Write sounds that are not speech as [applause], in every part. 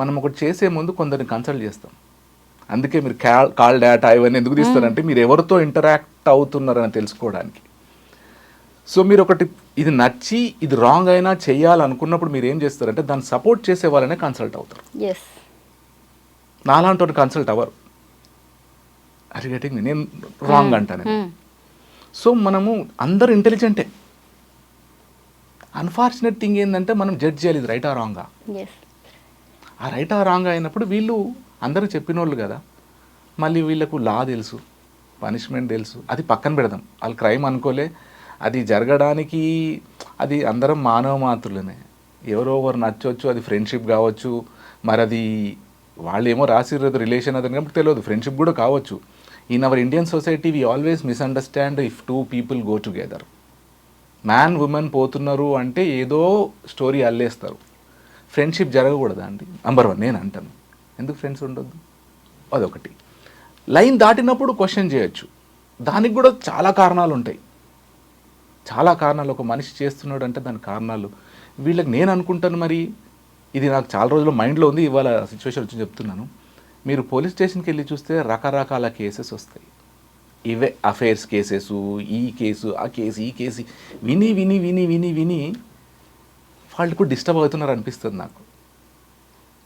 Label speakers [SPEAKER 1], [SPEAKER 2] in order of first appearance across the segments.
[SPEAKER 1] మనం ఒకటి చేసే ముందు కొందరిని కన్సల్ట్ చేస్తాం. అందుకే మీరు కాల్ కాల్ డేటా ఇవన్నీ ఎందుకు తీస్తారంటే మీరు ఎవరితో ఇంటరాక్ట్ అవుతున్నారని తెలుసుకోవడానికి. సో మీరు ఒకటి ఇది నచ్చి ఇది రాంగ్ అయినా చేయాలనుకున్నప్పుడు మీరు ఏం చేస్తారంటే దాన్ని సపోర్ట్ చేసే వాళ్ళనే కన్సల్ట్ అవుతారు. నాలాంటి కన్సల్ట్ అవ్వరు. అది గెటింగ్ నేను రాంగ్ అంటాను సో మనము అందరు ఇంటెలిజెంటే అన్ఫార్చునేట్ థింగ్ ఏంటంటే మనం జడ్జ్ చేయాలి ఇది రైటా రాంగా ఆ రైట్ ఆ రాంగ్ అయినప్పుడు వీళ్ళు అందరూ చెప్పినోళ్ళు కదా. మళ్ళీ వీళ్ళకు లా తెలుసు పనిష్మెంట్ తెలుసు అది పక్కన పెడదాం. వాళ్ళు క్రైమ్ అనుకోలే అది జరగడానికి అది అందరం మానవ మాత్రులనే ఎవరో ఒకరు నచ్చవచ్చు అది ఫ్రెండ్షిప్ కావచ్చు. మరి అది వాళ్ళు ఏమో రాసిర్రు రిలేషన్ అదని కాబట్టి తెలియదు. ఫ్రెండ్షిప్ కూడా కావచ్చు. In our Indian society we always misunderstand if two people go together man women పోతున్నారు అంటే ఏదో స్టోరీ అల్లేస్తారు. ఫ్రెండ్షిప్ జరగకూడదా అండి? నంబర్ వన్ నేను అంటాను. ఎందుకు ఫ్రెండ్స్ ఉండొద్దు? అదొకటి. లైన్ దాటినప్పుడు క్వశ్చన్ చేయొచ్చు. దానికి కూడా చాలా కారణాలు ఉంటాయి. చాలా కారణాలు ఒక మనిషి చేస్తున్నాడు అంటే దాని కారణాలు. వీళ్ళకి నేను అనుకుంటాను మరి. ఇది నాకు చాలా రోజులు మైండ్లో ఉంది ఇవాళ సిచ్యువేషన్ వచ్చి చెప్తున్నాను. మీరు పోలీస్ స్టేషన్కి వెళ్ళి చూస్తే రకరకాల కేసెస్ వస్తాయి. ఇవే అఫైర్స్ కేసెస్ ఈ కేసు ఆ కేసు ఈ కేసు విని విని విని విని విని వాళ్ళు కూడా డిస్టర్బ్ అవుతున్నారు అనిపిస్తుంది నాకు.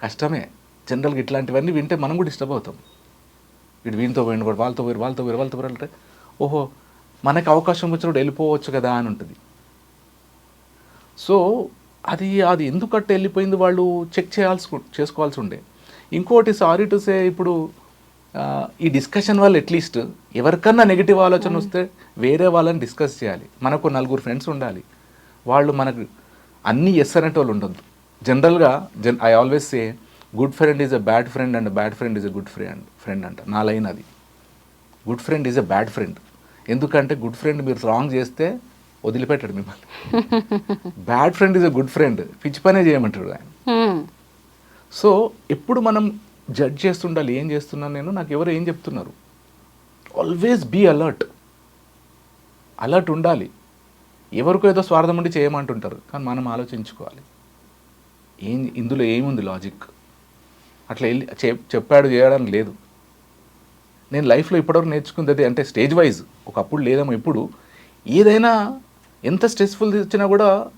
[SPEAKER 1] కష్టమే. జనరల్గా ఇట్లాంటివన్నీ వింటే మనం కూడా డిస్టర్బ్ అవుతాం. వీడు వీనితో పోయిన కూడా వాళ్ళతో పోయి వాళ్ళతో పోయి వాళ్ళతో పోయి అంటే ఓహో మనకి అవకాశం వచ్చినప్పుడు వెళ్ళిపోవచ్చు కదా అని ఉంటుంది. సో అది అది ఎందుకు అట్ట వెళ్ళిపోయింది వాళ్ళు చెక్ చేయాల్సి చేసుకోవాల్సి ఉండే. ఇంకోటి సారీ టు సే ఇప్పుడు ఈ డిస్కషన్ వల్ల అట్లీస్ట్ ఎవరికన్నా నెగిటివ్ ఆలోచన వస్తే వేరే వాళ్ళని డిస్కస్ చేయాలి. మనకు నలుగురు ఫ్రెండ్స్ ఉండాలి. వాళ్ళు మనకు అన్ని ఎస్ అనేటి వాళ్ళు ఉండొద్దు. జనరల్గా Jan I always say good friend is a bad friend and bad friend is a good friend friend అంట. నా లైన్ అది. Good friend is a bad friend ఎందుకంటే గుడ్ ఫ్రెండ్ మీరు రాంగ్ చేస్తే వదిలిపెట్టాడు మిమ్మల్ని. Bad friend is a good friend పిచ్చి పనే చేయమంటాడు ఆయన. సో ఎప్పుడు మనం జడ్జ్ చేస్తుండాలి ఏం చేస్తున్నాను నేను నాకు ఎవరు ఏం చెప్తున్నారు? ఆల్వేస్ బీ అలర్ట్ అలర్ట్ ఉండాలి. ఎవరికో ఏదో స్వార్థం ఉండి చేయమంటుంటారు కానీ మనం ఆలోచించుకోవాలి. ఏం ఇందులో ఏముంది లాజిక్ అట్లా వెళ్ళి చెప్- చెప్పాడు చేయడానికి లేదు. నేను లైఫ్లో ఇప్పటివరకు నేర్చుకుంది అంటే స్టేజ్ వైజ్ ఒకప్పుడు లేదేమో ఇప్పుడు ఏదైనా ఎంత స్ట్రెస్ఫుల్ వచ్చినా కూడా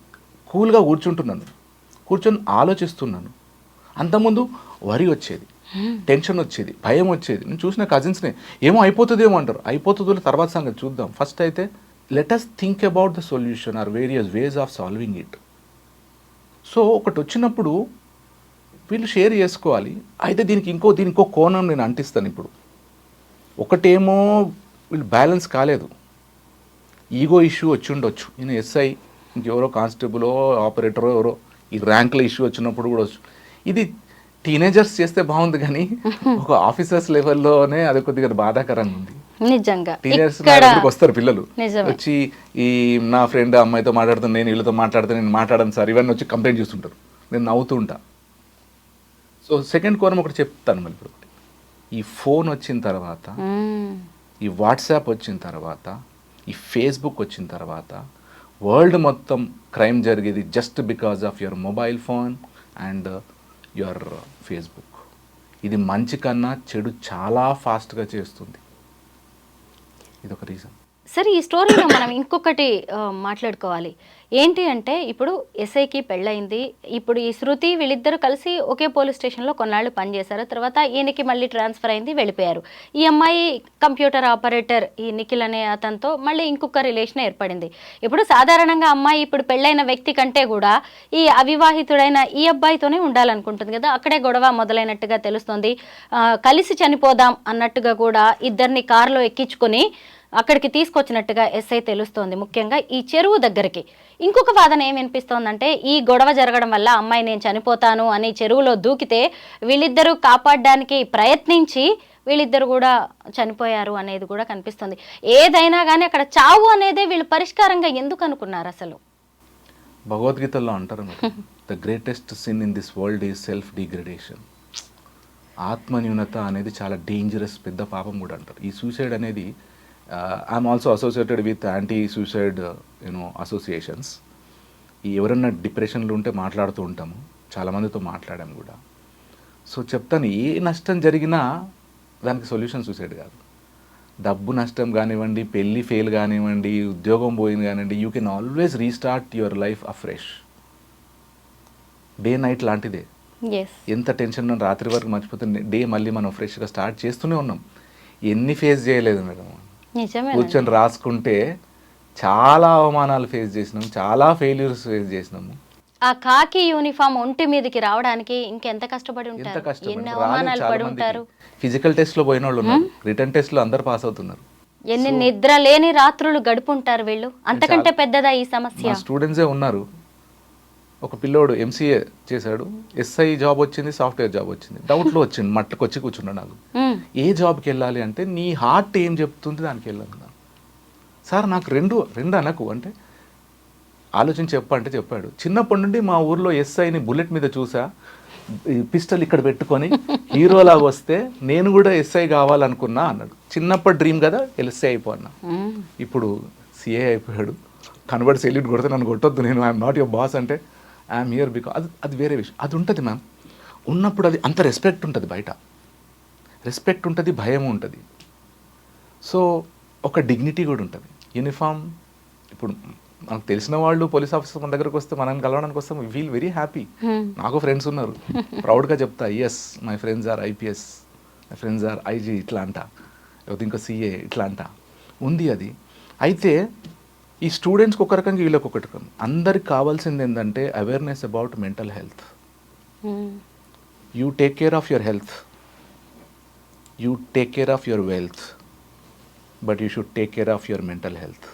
[SPEAKER 1] కూల్గా కూర్చుంటున్నాను. కూర్చొని ఆలోచిస్తున్నాను. అంతకుముందు వరి వచ్చేది టెన్షన్ వచ్చేది భయం వచ్చేది. నేను చూసిన కజిన్స్ని ఏమో అయిపోతుందేమో అంటారు. అయిపోతుందో తర్వాత సంగతి చూద్దాం. ఫస్ట్ అయితే let us think about the solution or various ways of solving it so ఒకటి వచ్చినప్పుడు వీళ్ళు షేర్ చేసుకోవాలి. అయితే దీనికి ఇంకో దీనికి ఇంకో కోణం నేను అంటిస్తాను ఇప్పుడు. ఒకటేమో వీళ్ళు బ్యాలెన్స్ కాలేదు. ఈగో ఇష్యూ వచ్చి ఉండొచ్చు. ఈయన ఎస్ఐ ఇంకెవరో కానిస్టేబులో ఆపరేటరో ఎవరో ఈ ర్యాంకుల ఇష్యూ వచ్చినప్పుడు కూడా వచ్చు. ఇది టీనేజర్స్ చేస్తే బాగుంది కానీ [laughs] ఒక ఆఫీసర్స్ లెవెల్లోనే అది కొద్దిగా బాధాకరంగా ఉంది.
[SPEAKER 2] నిజంగా.
[SPEAKER 1] టీనేజర్స్ వస్తారు పిల్లలు. వచ్చి ఈ నా ఫ్రెండ్ అమ్మాయితో మాట్లాడుతాను నేను వీళ్ళతో మాట్లాడుతాను నేను మాట్లాడను సార్ ఇవన్నీ వచ్చి కంప్లైంట్ చేస్తుంటారు. నేను నవ్వుతూ ఉంటా. సో సెకండ్ కోణం ఒకటి చెప్తాను మళ్ళీ ఇప్పుడు ఈ ఫోన్ వచ్చిన తర్వాత. ఈ వాట్సాప్ వచ్చిన తర్వాత ఈ ఫేస్బుక్ వచ్చిన తర్వాత వరల్డ్ మొత్తం క్రైమ్ జరిగేది just because of your mobile phone and your Facebook ఇది మంచి కన్నా చెడు చాలా ఫాస్ట్గా చేస్తుంది. ఇది ఒక రీజన్
[SPEAKER 2] సరే ఈ స్టోరీలో మనం ఇంకొకటి మాట్లాడుకోవాలి. ఏంటి అంటే ఇప్పుడు ఎస్ఐకి పెళ్ళయింది. ఇప్పుడు ఈ శృతి వీళ్ళిద్దరూ కలిసి ఒకే పోలీస్ స్టేషన్లో కొన్నాళ్ళు పనిచేశారు. తర్వాత ఈయనకి మళ్ళీ ట్రాన్స్ఫర్ అయింది వెళ్ళిపోయారు. ఈ అమ్మాయి కంప్యూటర్ ఆపరేటర్ ఈ నిఖిల్ అనే అతనితో మళ్ళీ ఇంకొక రిలేషన్ ఏర్పడింది. ఇప్పుడు సాధారణంగా అమ్మాయి ఇప్పుడు పెళ్ళైన వ్యక్తి కంటే కూడా ఈ అవివాహితుడైన ఈ అబ్బాయితోనే ఉండాలనుకుంటుంది కదా. అక్కడే గొడవ మొదలైనట్టుగా తెలుస్తుంది. కలిసి చనిపోదాం అన్నట్టుగా కూడా ఇద్దరిని కారులో ఎక్కించుకొని అక్కడికి తీసుకొచ్చినట్టుగా ఎస్ఐ తెలుస్తోంది. ముఖ్యంగా ఈ చెరువు దగ్గరికి. ఇంకొక వాదన ఏం వినిపిస్తోందంటే ఈ గొడవ జరగడం వల్ల అమ్మాయి నేను చనిపోతాను అని చెరువులో దూకితే వీళ్ళిద్దరూ కాపాడడానికి ప్రయత్నించి వీళ్ళిద్దరు కూడా చనిపోయారు అనేది కూడా కనిపిస్తుంది. ఏదైనా కానీ అక్కడ చావు అనేదే వీళ్ళు పరిష్కారంగా ఎందుకు అనుకున్నారు అసలు?
[SPEAKER 1] భగవద్గీతలో అంటారు the greatest sin in this world is self degradation ఆత్మన్యూనత అనేది చాలా డేంజరస్ పెద్ద పాపం కూడా అంటారు. ఈ సూసైడ్ అనేది I'm also associated with anti suicide you know associations ఈ ఎవరన్నా డిప్రెషన్లో ఉంటే మాట్లాడుతూ ఉంటాము. చాలామందితో మాట్లాడాము కూడా. సో చెప్తాను ఏ నష్టం జరిగినా దానికి సొల్యూషన్ సూసైడ్ కాదు. డబ్బు నష్టం కానివ్వండి పెళ్ళి ఫెయిల్ కానివ్వండి ఉద్యోగం పోయింది కానివ్వండి you can always restart your life afresh day night లాంటిదే. ఎంత టెన్షన్ రాత్రి వరకు మర్చిపోతే డే మళ్ళీ మనం ఫ్రెష్గా స్టార్ట్ చేస్తూనే ఉన్నాం. ఎన్ని ఫేస్ చేయలేదు మేడం. కూర్చొని రాసుకుంటే చాలా అవమానాలు ఫేస్ చేసినాం చాలా ఫెయిల్యూర్స్ ఫేస్ చేసినాము.
[SPEAKER 2] ఆ కాకి యూనిఫామ్ ఒంటి మీదకి రావడానికి ఇంకెంత కష్టపడి ఉంటారు? ఎన్ని అవమానాలు పడి ఉంటారు?
[SPEAKER 1] ఫిజికల్ టెస్ట్లో పోయిన వాళ్ళు ఉన్నారు. రిటర్న్ టెస్ట్లో అందరు పాస్ అవుతున్నారు.
[SPEAKER 2] ఎన్ని నిద్ర లేని రాత్రులు గడుపుంటారు వీళ్ళు? అంతకంటే పెద్దదా ఈ సమస్య?
[SPEAKER 1] స్టూడెంట్సే ఉన్నారు. ఒక పిల్లోడు ఎంసీఏ చేశాడు. ఎస్ఐ జాబ్ వచ్చింది సాఫ్ట్వేర్ జాబ్ వచ్చింది. డౌట్లో వచ్చింది మట్టుకు వచ్చి కూర్చున్నాడు నాకు ఏ జాబ్కి వెళ్ళాలి అంటే నీ హార్ట్ ఏం చెప్తుంది దానికి వెళ్ళాను సార్ నాకు రెండు రెండు అనకు. అంటే ఆలోచించి చెప్పంటే చెప్పాడు. చిన్నప్పటి నుండి మా ఊర్లో ఎస్ఐని బుల్లెట్ మీద చూసా. ఈ పిస్టల్ ఇక్కడ పెట్టుకొని హీరోలాగా వస్తే నేను కూడా ఎస్ఐ కావాలనుకున్నా అన్నాడు. చిన్నప్పటి డ్రీమ్ కదా ఎస్ఐ అయిపోన్నా. ఇప్పుడు సిఏ అయిపోయాడు. కనబడి సెల్యూట్ కొడితే నన్ను కొట్టొద్దు నేను ఐఎమ్ నాట్ యువర్ బాస్ అంటే ఐఎమ్ హియర్ బికాస్ అది అది వేరే విషయం. అది ఉంటుంది మ్యామ్ ఉన్నప్పుడు అది అంత రెస్పెక్ట్ ఉంటుంది బయట. రెస్పెక్ట్ ఉంటుంది భయం ఉంటుంది. సో ఒక డిగ్నిటీ కూడా ఉంటుంది. యూనిఫామ్ ఇప్పుడు మనకు తెలిసిన వాళ్ళు పోలీస్ ఆఫీసర్ మన దగ్గరకు వస్తే మనం కలవడానికి వస్తే ఫీల్ వెరీ హ్యాపీ నాకు ఫ్రెండ్స్ ఉన్నారు. [laughs] ప్రౌడ్గా చెప్తా yes my friends are IPS my friends are IG ఇట్లా అంట లేకపోతే ఇంకా సిఏ ఇట్లా అంట ఉంది అది. అయితే ఈ స్టూడెంట్స్కి ఒక రకంగా వీళ్ళకి ఒక రకం. అందరికి కావాల్సింది ఏంటంటే awareness about mental health you take care of your health you take care of your wealth but you should take care of your mental health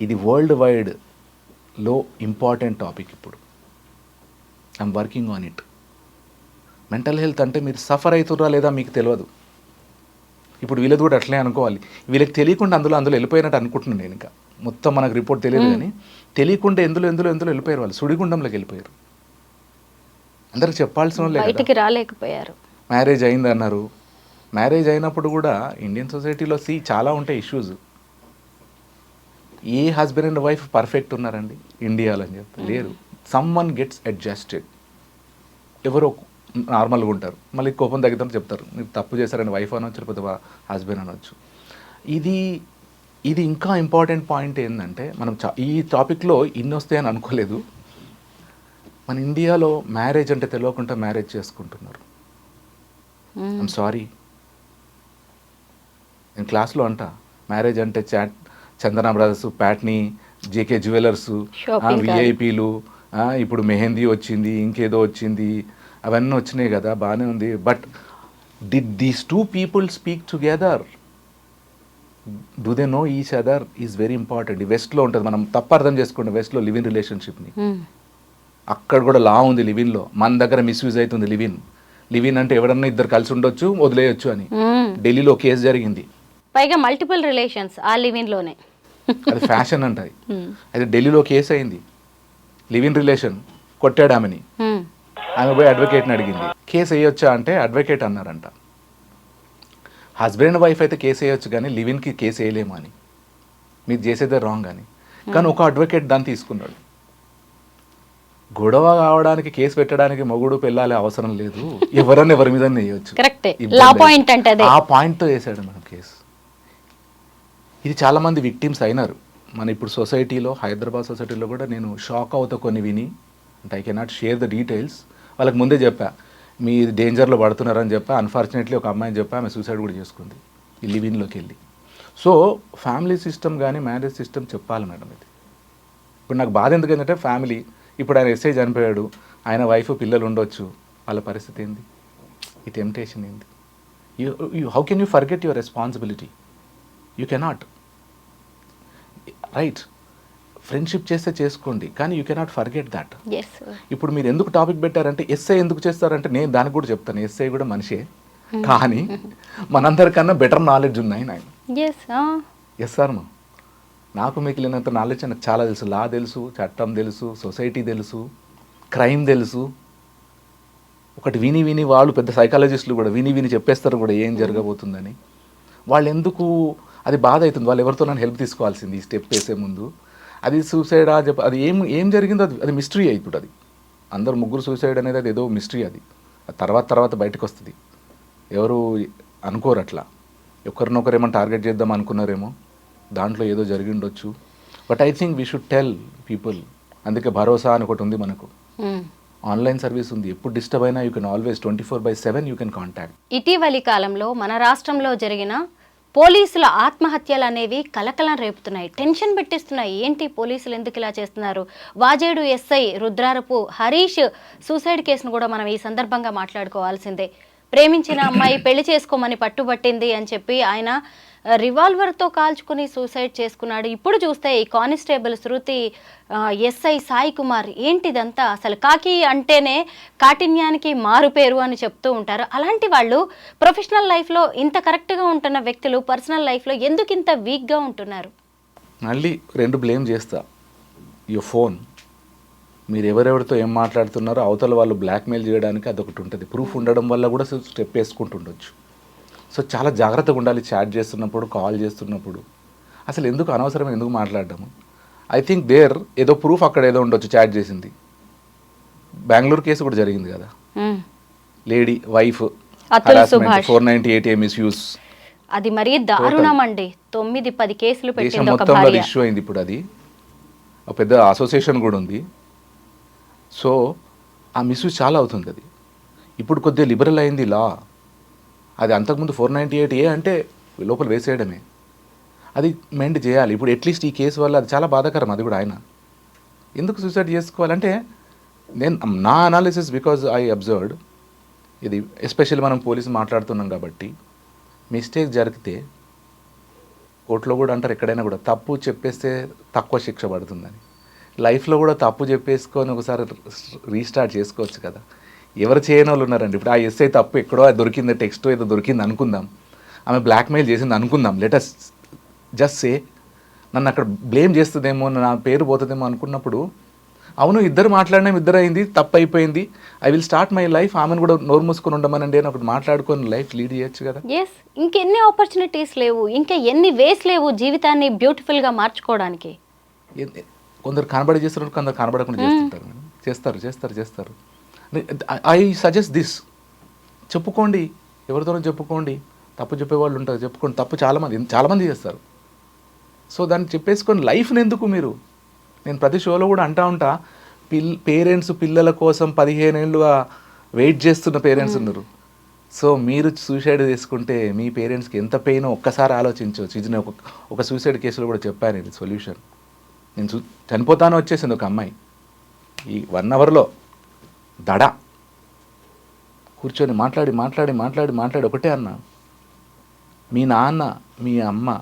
[SPEAKER 1] ఇది వరల్డ్ వైడ్లో ఇంపార్టెంట్ టాపిక్ ఇప్పుడు. I'm working on it mental health అంటే మీరు suffer అవుతుర్రా లేదా మీకు తెలియదు. ఇప్పుడు వీళ్ళది కూడా అట్లే అనుకోవాలి. వీళ్ళకి తెలియకుండా అందులో అందులో వెళ్ళిపోయినట్టు అనుకుంటున్నాను నేను ఇంకా. మొత్తం మనకు రిపోర్ట్ తెలియదు కానీ తెలియకుండా ఎందులో ఎందులో ఎందులో వెళ్ళిపోయారు వాళ్ళు. సుడిగుండంలోకి వెళ్ళిపోయారు. అందరికి చెప్పాల్సిన
[SPEAKER 2] బయటికి రాలేకపోయారు.
[SPEAKER 1] మ్యారేజ్ అయింది అన్నారు. మ్యారేజ్ అయినప్పుడు కూడా ఇండియన్ సొసైటీలో సి చాలా ఉంటాయి ఇష్యూస్ ఏ హస్బెండ్ అండ్ వైఫ్ పర్ఫెక్ట్ ఉన్నారండి? ఇండియాలో అని చెప్తే లేరు. సమ్ వన్ గెట్స్ అడ్జస్టెడ్ ఎవరో నార్మల్గా ఉంటారు. మళ్ళీ కోపం తగ్గితే చెప్తారు. మీరు తప్పు చేశారని వైఫ్ అనొచ్చు లేకపోతే హస్బెండ్ అనొచ్చు. ఇది ఇది ఇంకా ఇంపార్టెంట్ పాయింట్ ఏంటంటే మనం ఈ టాపిక్లో ఇన్ని వస్తాయని అనుకోలేదు. మన ఇండియాలో మ్యారేజ్ అంటే తెలియకుండా మ్యారేజ్ చేసుకుంటున్నారు. ఐమ్ సారీ నేను క్లాస్లో అంట మ్యారేజ్ అంటే chat Chandana brothers Patni JK jewellers. విఐపీలు ఇప్పుడు మెహందీ వచ్చింది ఇంకేదో వచ్చింది అవన్నీ వచ్చినాయి కదా బాగానే ఉంది. But did these two people speak together do they know each other is very important వెస్ట్లో ఉంటుంది. మనం తప్పు అర్థం చేసుకోండి వెస్ట్లో లివ్ ఇన్ రిలేషన్షిప్ని అక్కడ కూడా లా ఉంది లివిన్లో మన దగ్గర మిస్యూజ్ అవుతుంది లివిన్ లివిన్ అంటే ఎవరన్నా ఇద్దరు కలిసి ఉండొచ్చు వదిలేయొచ్చు అని. ఢిల్లీలో కేసు జరిగింది.
[SPEAKER 2] పైగా మల్టిపుల్ రిలేషన్స్ ఆ లివిన్లోనే.
[SPEAKER 1] అది ఫ్యాషన్ అంటది. [laughs] అయితే ఢిల్లీలో కేసు అయింది. లివిన్ రిలేషన్ కొట్టాడు ఆమెని.
[SPEAKER 2] ఉమ్,
[SPEAKER 1] ఆమె పోయి అడ్వకేట్ని అడిగింది. కేసు వేయొచ్చా? అంటే అడ్వకేట్ అన్నారంట. హస్బెండ్ వైఫ్ అయితే కేసు వేయొచ్చు కానీ లివిన్కి కేసు వేయలేము అని. మీరు చేసేదే రాంగ్ అని. కానీ ఒక అడ్వకేట్ దాన్ని తీసుకున్నాడు. గొడవ కావడానికి కేసు పెట్టడానికి మొగుడు పెళ్ళాలి అవసరం లేదు. ఎవరన్నా ఎవరి మీద వేయొచ్చు. ఆ పాయింట్తో వేసాడు మనం కేసు. ఇది చాలామంది విక్టిమ్స్ అయినారు. మన ఇప్పుడు సొసైటీలో హైదరాబాద్ సొసైటీలో కూడా నేను షాక్ అవుతా కొన్ని విని. అంటే I cannot share the details వాళ్ళకి ముందే చెప్పా మీ డేంజర్లో పడుతున్నారని చెప్పా అన్ఫార్చునేట్లీ ఒక అమ్మాయిని చెప్పా ఆమె సూసైడ్ కూడా చేసుకుంది ఈ లివిన్లోకి వెళ్ళి. సో ఫ్యామిలీ సిస్టమ్ కానీ మ్యారేజ్ సిస్టమ్ చెప్పాలి మేడం ఇది. ఇప్పుడు నాకు బాధ ఎందుకంటే ఫ్యామిలీ ఇప్పుడు ఆయన ఎస్ఐ చనిపోయాడు ఆయన వైఫ్ పిల్లలు ఉండొచ్చు వాళ్ళ పరిస్థితి ఏంది? ఈ టెంప్టేషన్ ఏంది? You how can you forget your responsibility you cannot right friendship చేస్తే చేసుకోండి కానీ యూ కెనాట్ ఫర్గెట్ దాట్ ఇప్పుడు మీరు ఎందుకు టాపిక్ పెట్టారంటే ఎస్ఐ ఎందుకు చేస్తారంటే నేను దానికి కూడా చెప్తాను. ఎస్ఐ కూడా మనిషే. కానీ మనందరికన్నా బెటర్ నాలెడ్జ్ ఉన్నాయి నాయన.
[SPEAKER 2] ఎస్
[SPEAKER 1] ఎస్ సార్ మా నాకు మిగిలినంత నాలెడ్జ్ నాకు చాలా తెలుసు. లా తెలుసు చట్టం తెలుసు సొసైటీ తెలుసు క్రైమ్ తెలుసు. ఒకటి విని విని వాళ్ళు పెద్ద సైకాలజిస్టులు కూడా విని విని చెప్పేస్తారు కూడా ఏం జరగబోతుందని. వాళ్ళు ఎందుకు అది బాధ అవుతుంది. వాళ్ళు ఎవరితో నన్ను హెల్ప్ తీసుకోవాల్సింది ఈ స్టెప్ వేసే ముందు. అది సూసైడా చెప్ప అది ఏం ఏం జరిగిందో అది అది మిస్టరీ అవుతుంది అది అందరు ముగ్గురు సూసైడ్ అనేది అది ఏదో మిస్టరీ అది. తర్వాత తర్వాత బయటకు వస్తుంది ఎవరు అనుకోరు అట్లా. ఒకరినొకరు ఏమైనా టార్గెట్ చేద్దాం అనుకున్నారేమో దాంట్లో ఏదో జరిగి ఉండొచ్చు but I think we should tell people అందుకే భరోసా అని ఒకటి ఉంది మనకు. ఆన్లైన్ సర్వీస్ ఉంది. ఎప్పుడు డిస్టర్బ్ అయినా you can always twenty four by seven you can contact
[SPEAKER 2] ఇటీవలి కాలంలో మన రాష్ట్రంలో జరిగిన పోలీసుల ఆత్మహత్యలు అనేవి కలకలం రేపుతున్నాయి టెన్షన్ పెట్టిస్తున్నాయి. ఏంటి పోలీసులు ఎందుకు ఇలా చేస్తున్నారు? వాజేడు ఎస్ఐ రుద్రారపు హరీష్ సూసైడ్ కేసును కూడా మనం ఈ సందర్భంగా మాట్లాడుకోవాల్సిందే. ప్రేమించిన అమ్మాయి పెళ్ళి చేసుకోమని పట్టుబట్టింది అని చెప్పి ఆయన రివాల్వర్తో కాల్చుకుని సూసైడ్ చేసుకున్నాడు. ఇప్పుడు చూస్తే ఈ కానిస్టేబుల్ శృతి ఎస్ఐ సాయి కుమార్ ఏంటిదంతా? అసలు కాకి అంటేనే కాఠిన్యానికి మారు పేరు అని చెప్తూ ఉంటారు. అలాంటి వాళ్ళు ప్రొఫెషనల్ లైఫ్లో ఇంత కరెక్ట్గా ఉంటున్న వ్యక్తులు పర్సనల్ లైఫ్లో ఎందుకు ఇంత వీక్గా ఉంటున్నారు?
[SPEAKER 1] మళ్ళీ రెండు బ్లేమ్ చేస్తా. యూ ఫోన్ మీరు ఎవరెవరితో ఏం మాట్లాడుతున్నారో అవతల వాళ్ళు బ్లాక్మెయిల్ చేయడానికి అదొకటి ఉంటుంది. ప్రూఫ్ ఉండడం వల్ల కూడా స్టెప్ వేసుకుంటుండొచ్చు. సో చాలా జాగ్రత్తగా ఉండాలి చాట్ చేస్తున్నప్పుడు కాల్ చేస్తున్నప్పుడు. అసలు ఎందుకు అనవసరం ఎందుకు మాట్లాడడము ఐ థింక్ దేర్ ఏదో ప్రూఫ్ అక్కడ ఏదో ఉండొచ్చు చాట్ చేసింది. బెంగళూరు కేసు కూడా జరిగింది కదా. Lady wife. Four ninety eight misuse
[SPEAKER 2] అది మరీ దారుణం అండి. తొమ్మిది పది కేసులు
[SPEAKER 1] దేశం మొత్తంలో ఇష్యూ అయింది ఇప్పుడు అది. ఒక పెద్ద అసోసియేషన్ కూడా ఉంది. సో ఆ మిస్యూజ్ చాలా అవుతుంది అది. ఇప్పుడు కొద్దిగా లిబరల్ అయింది లా అది అంతకుముందు ఫోర్ నైంటీ ఎయిట్ ఏ అంటే లోపల వేసేయడమే. అది మెండ్ చేయాలి. ఇప్పుడు అట్లీస్ట్ ఈ కేసు వల్ల అది చాలా బాధాకరం అది కూడా ఆయన. ఎందుకు సూసైడ్ చేసుకోవాలంటే నేను నా అనాలిసిస్ బికాజ్ ఐ అబ్జర్వ్డ్ ఇది ఎస్పెషల్లీ మనం పోలీసు మాట్లాడుతున్నాం కాబట్టి మిస్టేక్ జరిగితే కోర్టులో కూడా అంటారు ఎక్కడైనా కూడా తప్పు చెప్పేస్తే తక్కువ శిక్ష పడుతుందని. లైఫ్లో కూడా తప్పు చెప్పేసుకొని ఒకసారి రీస్టార్ట్ చేసుకోవచ్చు కదా. ఎవరు చేయని వాళ్ళు ఉన్నారండి. ఇప్పుడు ఆ ఎస్ఐ తప్పు ఎక్కడో అది దొరికింది టెక్స్ట్ ఏదో దొరికింది అనుకుందాం. ఆమె బ్లాక్మెయిల్ చేసింది అనుకుందాం. లెటస్ జస్ట్ సే నన్ను అక్కడ బ్లేమ్ చేస్తుందేమో నా పేరు పోతుందేమో అనుకున్నప్పుడు అవును ఇద్దరు మాట్లాడినాం ఇద్దరు అయింది తప్పు అయిపోయింది. I will start my life ఆమెను కూడా నోరు మూసుకొని ఉండమనండి అని ఒకటి మాట్లాడుకొని లైఫ్ లీడ్ చేయొచ్చు కదా.
[SPEAKER 2] ఎస్ ఇంకెన్ని ఆపర్చునిటీస్ లేవు ఇంకా ఎన్ని వేస్ లేవు జీవితాన్ని బ్యూటిఫుల్గా మార్చుకోవడానికి.
[SPEAKER 1] కొందరు కనబడి చేస్తారు కొందరు కనబడకుండా చేస్తుంటారు మేడం. చేస్తారు చేస్తారు చేస్తారు. ఐ సజెస్ట్ దిస్ చెప్పుకోండి. ఎవరితోనో చెప్పుకోండి. తప్పు చెప్పేవాళ్ళు ఉంటారు. చెప్పుకోండి. తప్పు చాలామంది చాలామంది చేస్తారు. సో దాన్ని చెప్పేసుకొని లైఫ్ని ఎందుకు మీరు? నేను ప్రతి షోలో కూడా అంటా ఉంటా పిల్ పేరెంట్స్ పిల్లల కోసం పదిహేను ఏళ్ళుగా వెయిట్ చేస్తున్న పేరెంట్స్ ఉన్నారు. సో మీరు సూసైడ్ చేసుకుంటే మీ పేరెంట్స్కి ఎంత పెయిన్ ఒక్కసారి ఆలోచించవచ్చు ఇది నేను ఒక ఒక సూసైడ్ కేసులో కూడా చెప్పాను ఇది సొల్యూషన్ నేను చూ చనిపోతాను వచ్చేసింది ఒక అమ్మాయి. ఈ వన్ అవర్లో దడ. కూర్చొని మాట్లాడి మాట్లాడి మాట్లాడి మాట్లాడి ఒకటే అన్న. మీ నాన్న మీ అమ్మ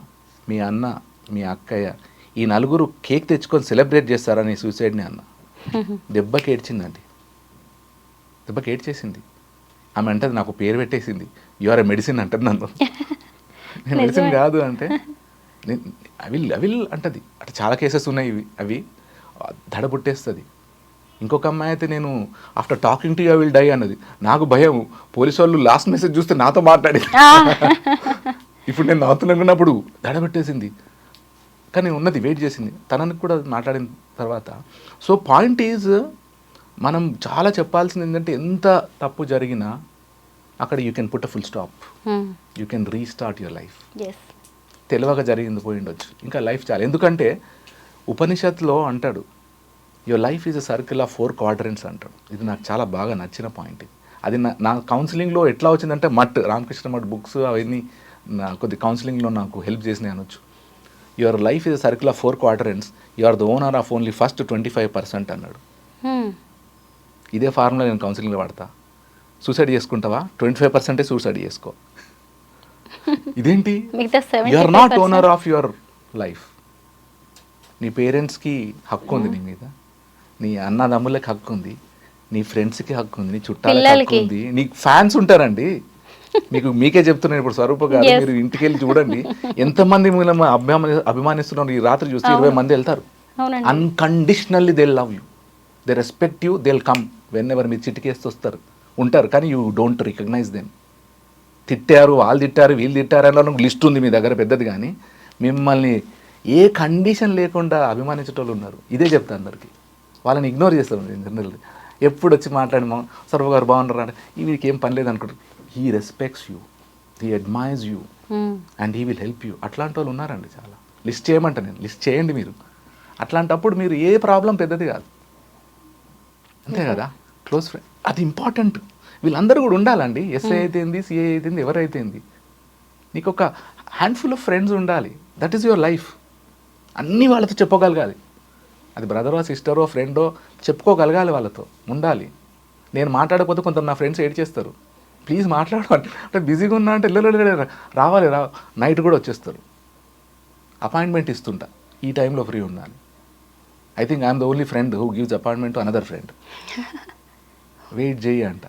[SPEAKER 1] మీ అన్న మీ అక్కయ్య ఈ నలుగురు కేక్ తెచ్చుకొని సెలబ్రేట్ చేస్తారని సూసైడ్ని అన్న. [laughs] దెబ్బకి ఏడ్చిందండి. దెబ్బకి ఏడ్చేసింది. ఆమె అంటది నాకు పేరు పెట్టేసింది. యు ఆర్ ఎ మెడిసిన్ అంటది నన్ను. [laughs] నేను మెడిసిన్. కాదు అంటే అవిల్ అవిల్ అంటది. అట్లా చాలా కేసెస్ ఉన్నాయి ఇవి. అవి దడ పుట్టేస్తుంది. ఇంకొక అమ్మాయి అయితే నేను after talking to you will die అన్నది. నాకు భయం. పోలీసు వాళ్ళు లాస్ట్ మెసేజ్ చూస్తే నాతో మాట్లాడి ఇప్పుడు నేను నవ్వుతున్నప్పుడు దడ పెట్టేసింది కానీ ఉన్నది వెయిట్ చేసింది. తనని కూడా మాట్లాడిన తర్వాత. సో పాయింట్ ఈజ్ మనం చాలా చెప్పాల్సింది ఏంటంటే ఎంత తప్పు జరిగినా అక్కడ you can put a full stop you can restart your life తెలియక జరిగింది పోయి ఉండొచ్చు. ఇంకా లైఫ్ చాలా. ఎందుకంటే ఉపనిషత్తులో అంటాడు your life is a circle of four quadrants అంటాడు ఇది నాకు చాలా బాగా నచ్చిన పాయింట్ అది నా నా కౌన్సిలింగ్లో ఎట్లా వచ్చిందంటే మట్ రామకృష్ణ మట్ బుక్స్ అవన్నీ నా కొద్ది కౌన్సిలింగ్లో నాకు హెల్ప్ చేసినాయి అనొచ్చు. Your life is a circle of four quadrants you are the owner of only first twenty five percent అన్నాడు ఇదే ఫార్ములా నేను కౌన్సిలింగ్లో వాడతా. సూసైడ్ చేసుకుంటావా? ట్వంటీ ఫైవ్ పర్సెంటే సూసైడ్ చేసుకో. ఇదేంటి? You are not owner
[SPEAKER 2] 75%
[SPEAKER 1] of your life నీ పేరెంట్స్కి హక్కు ఉంది నీ మీద. నీ అన్నదమ్ములకి హక్కు ఉంది నీ ఫ్రెండ్స్కి హక్కు ఉంది నీ చుట్టాలకి హక్కు. ఉంది నీకు ఫ్యాన్స్ ఉంటారండి. మీకు మీకే చెప్తున్నాను ఇప్పుడు స్వరూప గారు. మీరు ఇంటికి వెళ్ళి చూడండి. ఎంతమంది మిమ్మల్ని అభిమాని అభిమానిస్తున్నారు ఈ రాత్రి చూస్తే ఇరవై మంది వెళ్తారు. Unconditionally they love you they respect you they come whenever మీరు చిటికేస్తూ వస్తారు ఉంటారు. కానీ యూ డోంట్ రికగ్నైజ్ దెమ్ తిట్టారు వాళ్ళు తిట్టారు వీళ్ళు తిట్టారు అని ఒక లిస్ట్ ఉంది మీ దగ్గర పెద్దది కానీ మిమ్మల్ని ఏ కండిషన్ లేకుండా అభిమానించేటోళ్ళు ఉన్నారు. ఇదే చెప్తా అందరికి. వాళ్ళని ఇగ్నోర్ చేస్తారు జనరల్ ఎప్పుడు వచ్చి మాట్లాడిమా సర్వ గారు బాగున్నారు? అంటే ఈ వీడికి ఏం పని లేదు అనుకుంటారు he respects you he admires you. And he will help you అట్లాంటి వాళ్ళు ఉన్నారండి చాలా. లిస్ట్ చేయమంట నేను. లిస్ట్ చేయండి మీరు. అట్లాంటప్పుడు మీరు ఏ ప్రాబ్లం పెద్దది కాదు. అంతే కదా? క్లోజ్ ఫ్రెండ్ అది ఇంపార్టెంట్ వీళ్ళందరూ కూడా ఉండాలండి. ఎస్ఐ అయితేంది సిఏ అయితేంది ఎవరైతేంది నీకు ఒక హ్యాండ్ఫుల్ ఆఫ్ ఫ్రెండ్స్ ఉండాలి. దట్ ఈస్ యువర్ లైఫ్ అన్నీ వాళ్ళతో చెప్పగలగాలి. అది బ్రదరో సిస్టరో ఫ్రెండో చెప్పుకోగలగాలి వాళ్ళతో ఉండాలి. నేను మాట్లాడకపోతే కొంత నా ఫ్రెండ్స్ ఏడ్ చేస్తారు. ప్లీజ్ మాట్లాడు అంటే అంటే బిజీగా ఉన్నా అంటే "లే, లే, లే, లే, రావాలి రా నైట్ కూడా వచ్చేస్తారు. అపాయింట్మెంట్ ఇస్తుంటా. ఈ టైంలో ఫ్రీ ఉండాలి. I think I'm the only friend who gives appointment to another friend wait చేయి అంట.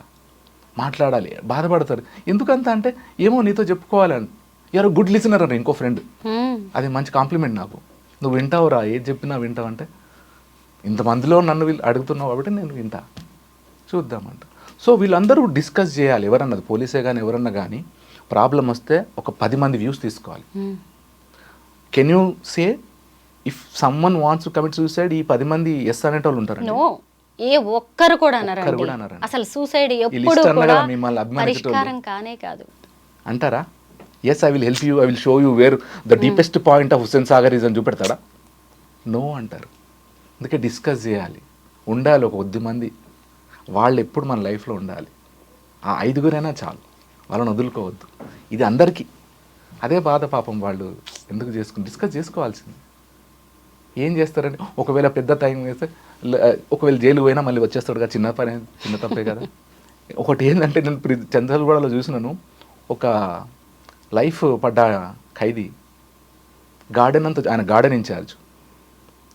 [SPEAKER 1] మాట్లాడాలి. బాధపడతారు. ఎందుకంత అంటే ఏమో నీతో చెప్పుకోవాలని ఎవరో గుడ్ లిసనర్ అని ఇంకో ఫ్రెండ్. అది మంచి కాంప్లిమెంట్ నాకు. నువ్వు వింటావురా? ఏది చెప్పినా వింటావు అంటే ఇంతమందిలో నన్ను వీళ్ళు అడుగుతున్నావు కాబట్టి నేను వింటా. చూద్దామంట. సో వీళ్ళందరూ డిస్కస్ చేయాలి. ఎవరన్నది పోలీసే కానీ ఎవరన్నా కానీ ప్రాబ్లం వస్తే ఒక పది మంది వ్యూస్ తీసుకోవాలి. Can you say if someone wants to commit suicide ఈ పది మంది ఎస్ అనేటోళ్ళు ఉంటారండి?
[SPEAKER 2] నో ఏ ఒక్కరు కూడా అనరండి. అసలు సూసైడ్ ఎప్పుడు కూడా. పరిష్కారం కానే కాదు.
[SPEAKER 1] అంటారా? Yes I will help you I will show you where the deepest point of Hussain Sagar is అని చూపెడతాడా నో అంటారు. అందుకే డిస్కస్ చేయాలి. ఉండాలి ఒక కొద్ది మంది. వాళ్ళు ఎప్పుడు మన లైఫ్లో ఉండాలి. ఆ ఐదుగురైనా చాలు. వాళ్ళని వదులుకోవద్దు. ఇది అందరికీ. అదే బాధ పాపం వాళ్ళు ఎందుకు చేసుకుని డిస్కస్ చేసుకోవాల్సింది. ఏం చేస్తారంటే ఒకవేళ పెద్ద టైం వేస్తే ఒకవేళ జైలు పోయినా మళ్ళీ వచ్చేస్తాడు కదా చిన్న పని చిన్న తప్పే కదా. ఒకటి ఏంటంటే నేను చంద్రగూడలో చూసినాను. ఒక లైఫ్ పడ్డ ఖైదీ గార్డెన్ అంతా ఆయన గార్డెన్ ఇన్ఛార్జ్.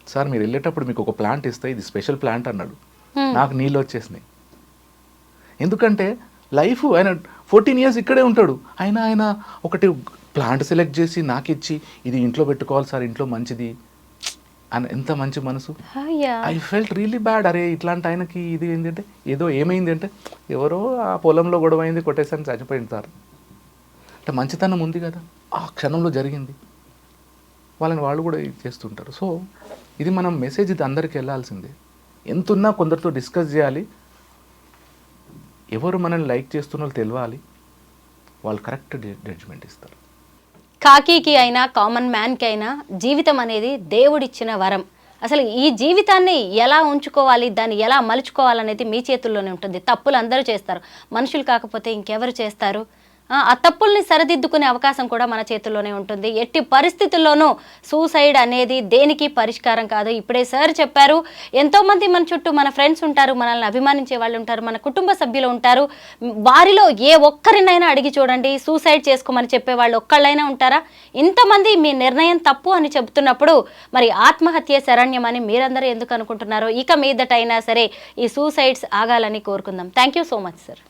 [SPEAKER 1] సార్ మీరు వెళ్ళేటప్పుడు మీకు ఒక ప్లాంట్ ఇస్తే ఇది స్పెషల్ ప్లాంట్ అన్నాడు. నాకు నీళ్ళు వచ్చేసినాయి. ఎందుకంటే లైఫ్ ఆయన ఫోర్టీన్ ఇయర్స్ ఇక్కడే ఉంటాడు. ఆయన ఆయన ఒకటి ప్లాంట్ సెలెక్ట్ చేసి నాకు ఇచ్చి ఇది ఇంట్లో పెట్టుకోవాలి సార్ ఇంట్లో మంచిది అని ఎంత మంచి మనసు. I felt really bad. అరే ఇట్లాంటి ఆయనకి ఇది ఏంటంటే ఏదో ఏమైంది అంటే ఎవరో ఆ పొలంలో గొడవ అయింది కొట్టేసాను చనిపోయింది సార్. అంటే మంచితనం ఉంది కదా. ఆ క్షణంలో జరిగింది. వాళ్ళని వాళ్ళు కూడా ఇది చేస్తుంటారు. సో ఇది మనం మెసేజ్ ఇది అందరికి వెళ్ళాల్సిందే. ఎంతున్నా కొందరితో డిస్కస్ చేయాలి. ఎవరు మనల్ని లైక్ చేస్తున్నారో తెలియాలి వాళ్ళు కరెక్ట్ జడ్జ్మెంట్ ఇస్తారు.
[SPEAKER 2] కాకీకి అయినా కామన్ మ్యాన్కి అయినా జీవితం అనేది దేవుడిచ్చిన వరం. అసలు ఈ జీవితాన్ని ఎలా ఉంచుకోవాలి దాన్ని ఎలా మలుచుకోవాలనేది మీ చేతుల్లోనే ఉంటుంది. తప్పులు అందరూ చేస్తారు. మనుషులు కాకపోతే ఇంకెవరు చేస్తారు? ఆ తప్పుల్ని సరిదిద్దుకునే అవకాశం కూడా మన చేతుల్లోనే ఉంటుంది. ఎట్టి పరిస్థితుల్లోనూ సూసైడ్ అనేది దేనికి పరిష్కారం కాదు. ఇప్పుడే సార్ చెప్పారు ఎంతోమంది మన చుట్టూ మన ఫ్రెండ్స్ ఉంటారు మనల్ని అభిమానించే వాళ్ళు ఉంటారు మన కుటుంబ సభ్యులు ఉంటారు. వారిలో ఏ ఒక్కరినైనా అడిగి చూడండి సూసైడ్ చేసుకోమని చెప్పే వాళ్ళు ఒక్కళ్ళైనా ఉంటారా? ఇంతమంది మీ నిర్ణయం తప్పు అని చెబుతున్నప్పుడు మరి ఆత్మహత్య శరణ్యం అని మీరందరూ ఎందుకు అనుకుంటున్నారో ఇక మీదటైనా సరే ఈ సూసైడ్స్ ఆగాలని కోరుకుందాం. Thank you so much sir